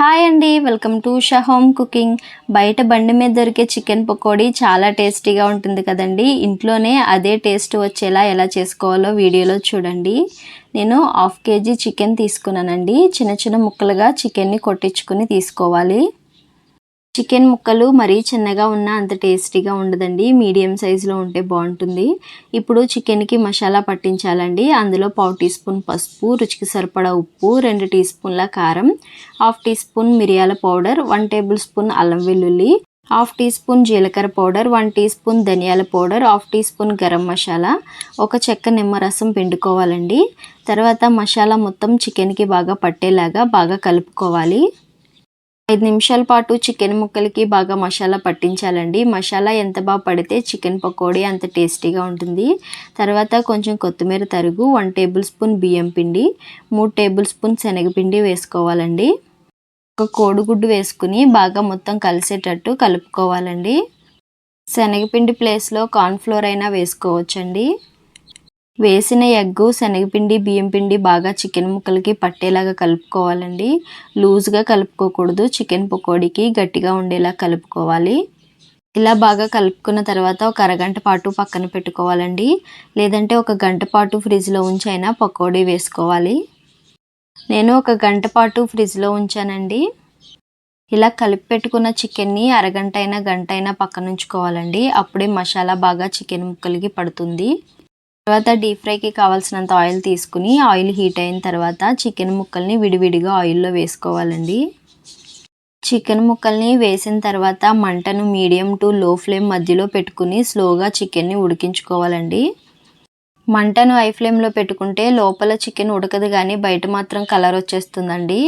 Hi అండి welcome to Sha home cooking. బయట బండి మీద దొరికే చికెన్ పకోడీ చాలా టేస్టీగా ఉంటుంది కదండి. ఇంట్లోనే అదే టేస్ట్ వచ్చేలా ఎలా చేసుకోవాలో వీడియోలో చూడండి. నేను హాఫ్ కేజీ చికెన్ తీసుకున్నానండి. చిన్న చిన్న ముక్కలుగా చికెన్ని కొట్టించుకుని తీసుకోవాలి. చికెన్ ముక్కలు మరీ చిన్నగా ఉన్నా అంత టేస్టీగా ఉండదండి. మీడియం సైజులో ఉంటే బాగుంటుంది. ఇప్పుడు చికెన్కి మసాలా పట్టించాలండి. అందులో పావు టీ స్పూన్ పసుపు రుచికి సరిపడా ఉప్పు రెండు టీ స్పూన్ల కారం హాఫ్ టీ స్పూన్ మిరియాల పౌడర్ వన్ టేబుల్ స్పూన్ అల్లం వెల్లుల్లి హాఫ్ టీ స్పూన్ జీలకర్ర పౌడర్ వన్ టీ స్పూన్ ధనియాల powder half teaspoon garam masala ఒక చెక్క నిమ్మరసం పిండుకోవాలండి. తర్వాత మసాలా మొత్తం చికెన్కి బాగా పట్టేలాగా బాగా కలుపుకోవాలి. ఐదు నిమిషాల పాటు చికెన్ ముక్కలకి బాగా మసాలా పట్టించాలండి. మసాలా ఎంత బాగా పడితే చికెన్ పకోడీ అంత టేస్టీగా ఉంటుంది. తర్వాత కొంచెం కొత్తిమీర తరుగు వన్ టేబుల్ స్పూన్ బియ్యం పిండి మూడు టేబుల్ స్పూన్ శనగపిండి వేసుకోవాలండి. ఒక కోడిగుడ్డు వేసుకుని బాగా మొత్తం కలిసేటట్టు కలుపుకోవాలండి. శనగపిండి ప్లేస్లో కార్న్ఫ్లోర్ అయినా వేసుకోవచ్చండి. వేసిన ఎగ్గు శనగపిండి బియ్యం పిండి బాగా చికెన్ ముక్కలకి పట్టేలాగా కలుపుకోవాలండి. లూజ్గా కలుపుకోకూడదు. చికెన్ పకోడీకి గట్టిగా ఉండేలా కలుపుకోవాలి. ఇలా బాగా కలుపుకున్న తర్వాత ఒక అరగంట పాటు పక్కన పెట్టుకోవాలండి. లేదంటే ఒక గంట పాటు ఫ్రిడ్జ్లో ఉంచైనా పకోడీ వేసుకోవాలి. నేను ఒక గంట పాటు ఫ్రిడ్జ్లో ఉంచానండి. ఇలా కలిపి పెట్టుకున్న చికెన్ని అరగంట అయినా గంట అయినా పక్కన ఉంచుకోవాలండి. అప్పుడే మసాలా బాగా చికెన్ ముక్కలకి పడుతుంది. తర్వాత డీప్ ఫ్రైకి కావాల్సినంత ఆయిల్ తీసుకుని ఆయిల్ హీట్ అయిన తర్వాత చికెన్ ముక్కల్ని విడివిడిగా ఆయిల్లో వేసుకోవాలండి. చికెన్ ముక్కల్ని వేసిన తర్వాత మంటను మీడియం టు లో ఫ్లేమ్ మధ్యలో పెట్టుకుని స్లోగా చికెన్ని ఉడికించుకోవాలండి. మంటను హై ఫ్లేమ్లో పెట్టుకుంటే లోపల చికెన్ ఉడకదు కానీ బయట మాత్రం కలర్ వచ్చేస్తుందండి.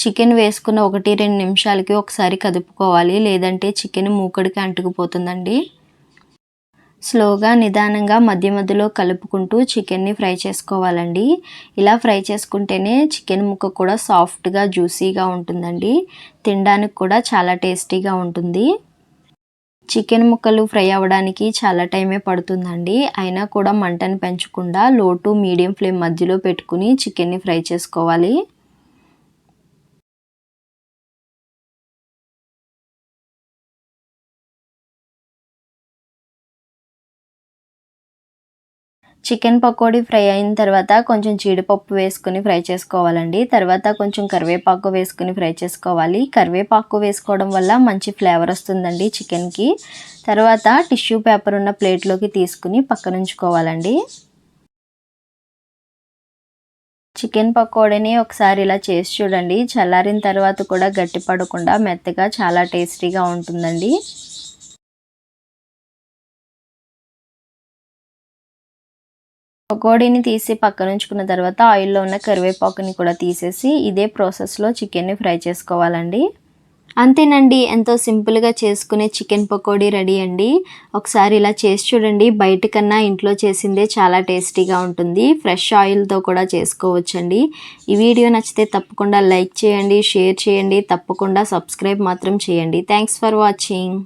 చికెన్ వేసుకున్న ఒకటి రెండు నిమిషాలకి ఒకసారి కదుపుకోవాలి లేదంటే చికెన్ మూకడికి అంటుకుపోతుందండి. స్లోగా నిదానంగా మధ్య మధ్యలో కలుపుకుంటూ చికెన్ని ఫ్రై చేసుకోవాలండి. ఇలా ఫ్రై చేసుకుంటేనే చికెన్ ముక్క కూడా సాఫ్ట్గా జ్యూసీగా ఉంటుందండి. తినడానికి కూడా చాలా టేస్టీగా ఉంటుంది. చికెన్ ముక్కలు ఫ్రై అవ్వడానికి చాలా టైమే పడుతుందండి. అయినా కూడా మంటను పెంచకుండా లో టు మీడియం ఫ్లేమ్ మధ్యలో పెట్టుకుని చికెన్ని ఫ్రై చేసుకోవాలి. చికెన్ పకోడీ ఫ్రై అయిన తర్వాత కొంచెం జీడిపప్పు వేసుకుని ఫ్రై చేసుకోవాలండి. తర్వాత కొంచెం కరివేపాకు వేసుకుని ఫ్రై చేసుకోవాలి. కరివేపాకు వేసుకోవడం వల్ల మంచి ఫ్లేవర్ వస్తుందండి చికెన్కి. తర్వాత టిష్యూ పేపర్ ఉన్న ప్లేట్లోకి తీసుకుని పక్కనుంచుకోవాలండి. చికెన్ పకోడీని ఒకసారి ఇలా చేసి చూడండి. చల్లారిన తర్వాత కూడా గట్టి పడకుండా మెత్తగా చాలా టేస్టీగా ఉంటుందండి. పకోడీని తీసి పక్కన ఉంచుకున్న తర్వాత ఆయిల్లో ఉన్న కరివేపాకుని కూడా తీసేసి ఇదే ప్రాసెస్లో చికెన్ని ఫ్రై చేసుకోవాలండి. అంతేనండి ఎంతో సింపుల్గా చేసుకునే చికెన్ పకోడీ రెడీ అండి. ఒకసారి ఇలా చేసి చూడండి బయట కన్నా ఇంట్లో చేసిందే చాలా టేస్టీగా ఉంటుంది. ఫ్రెష్ ఆయిల్తో కూడా చేసుకోవచ్చండి. ఈ వీడియో నచ్చితే తప్పకుండా లైక్ చేయండి షేర్ చేయండి తప్పకుండా సబ్స్క్రైబ్ మాత్రం చేయండి. Thanks for watching.